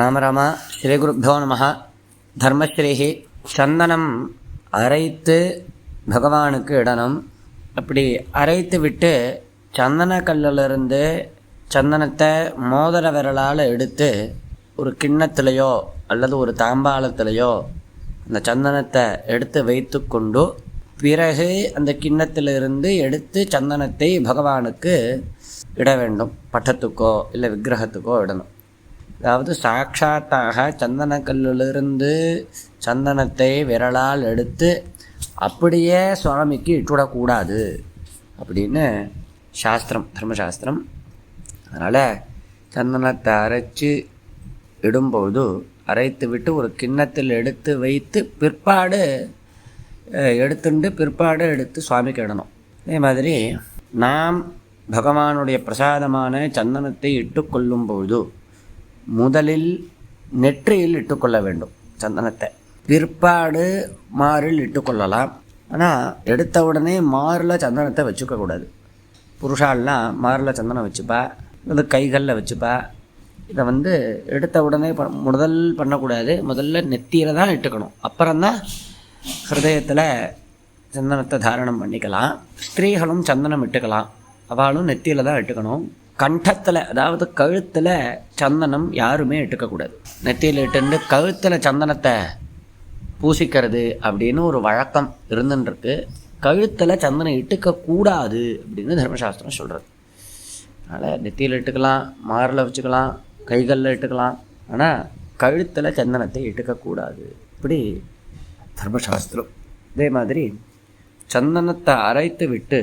ராமராமா ஸ்ரீகுருப்போ நம. தர்மஸ்ரீஹி சந்தனம் அரைத்து பகவானுக்கு இடணும். அப்படி அரைத்து விட்டு சந்தன கல்லிலிருந்து சந்தனத்தை மோதிர விரலால் எடுத்து ஒரு கிண்ணத்திலையோ அல்லது ஒரு தாம்பாளத்திலையோ அந்த சந்தனத்தை எடுத்து வைத்து கொண்டு பிறகு அந்த கிண்ணத்திலிருந்து எடுத்து சந்தனத்தை பகவானுக்கு இட வேண்டும். பட்டத்துக்கோ இல்லை விக்கிரகத்துக்கோ இடணும். அதாவது சாட்சாத்தாக சந்தனக்கல்லிலிருந்து சந்தனத்தை விரலால் எடுத்து அப்படியே சுவாமிக்கு இட்டுவிடக்கூடாது அப்படின்னு சாஸ்திரம் தர்மசாஸ்திரம். அதனால் சந்தனத்தை அரைச்சி இடும்போது அரைத்து விட்டு ஒரு கிண்ணத்தில் எடுத்து வைத்து பிற்பாடு எடுத்துண்டு பிற்பாடு எடுத்து சுவாமிக்கு இடணும். அதே மாதிரி நாம் பகவானுடைய பிரசாதமான சந்தனத்தை இட்டுக்கொள்ளும் பொழுது முதலில் நெற்றியில் இட்டுக்கொள்ள வேண்டும் சந்தனத்தை. பிற்பாடு மாறில் இட்டுக்கொள்ளலாம். ஆனால் எடுத்த உடனே மாறில் சந்தனத்தை வச்சுக்கக்கூடாது புருஷால்லாம் மாரில் சந்தனம் வச்சுப்பா அல்லது கைகளில் வச்சுப்பா. இதை வந்து எடுத்த உடனே ப முதல் பண்ணக்கூடாது. முதல்ல நெத்தியில் தான் இட்டுக்கணும். அப்புறம்தான் ஹிருதயத்தில் சந்தனத்தை தாரணம் பண்ணிக்கலாம். ஸ்திரீகளும் சந்தனம் இட்டுக்கலாம். அவளும் நெத்தியில் தான் இட்டுக்கணும். கண்டத்தில் அதாவது கழுத்தில் சந்தனம் யாருமே இட்டுக்கக்கூடாது நெத்தியில் இட்டுண்டு கழுத்தில் சந்தனத்தை பூசிக்கிறது அப்படின்னு ஒரு வழக்கம் இருந்துருக்கு கழுத்தில் சந்தனம் இட்டுக்கக்கூடாது அப்படின்னு தர்மசாஸ்திரம் சொல்கிறது அதனால் நெத்தியில் இட்டுக்கலாம் மாரில் வச்சுக்கலாம் கைகளில் இட்டுக்கலாம். ஆனால் கழுத்தில் சந்தனத்தை இட்டுக்கக்கூடாது இப்படி தர்மசாஸ்திரம். இதே மாதிரி சந்தனத்தை அரைத்து விட்டு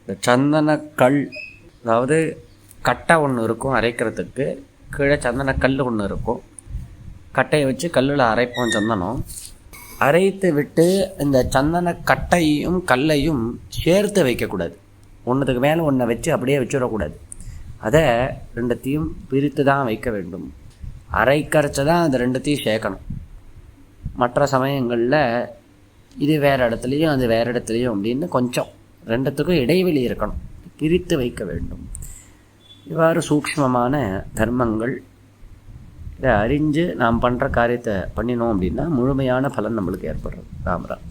இந்த சந்தனக்கல் அதாவது கட்டை ஒன்று இருக்கும் அரைக்கிறதுக்கு. கீழே சந்தனக்கல் ஒன்று இருக்கும். கட்டையை வச்சு கல்லில் அரைப்போம் சந்தனம். அரைத்து விட்டு இந்த சந்தன கட்டையும் கல்லையும் சேர்த்து வைக்கக்கூடாது. ஒன்றுத்துக்கு மேலே ஒன்றை வச்சு அப்படியே வச்சுடக்கூடாது. அதை ரெண்டுத்தையும் பிரித்து தான் வைக்க வேண்டும். அரைக்கரைச்சி தான் அந்த ரெண்டுத்தையும் சேர்க்கணும். மற்ற சமயங்களில் இது வேறு இடத்துலையும் அது வேறு இடத்துலையும் அப்படின்னு கொஞ்சம் ரெண்டுத்துக்கும் இடைவெளி இருக்கணும். பிரித்து வைக்க வேண்டும். இவ்வாறு சூக்ஷ்மமான தர்மங்கள் இதை அறிஞ்சு நாம் பண்ணுற காரியத்தை பண்ணினோம் அப்படின்னா முழுமையான பலன் நம்மளுக்கு ஏற்படுறது. ராமராம்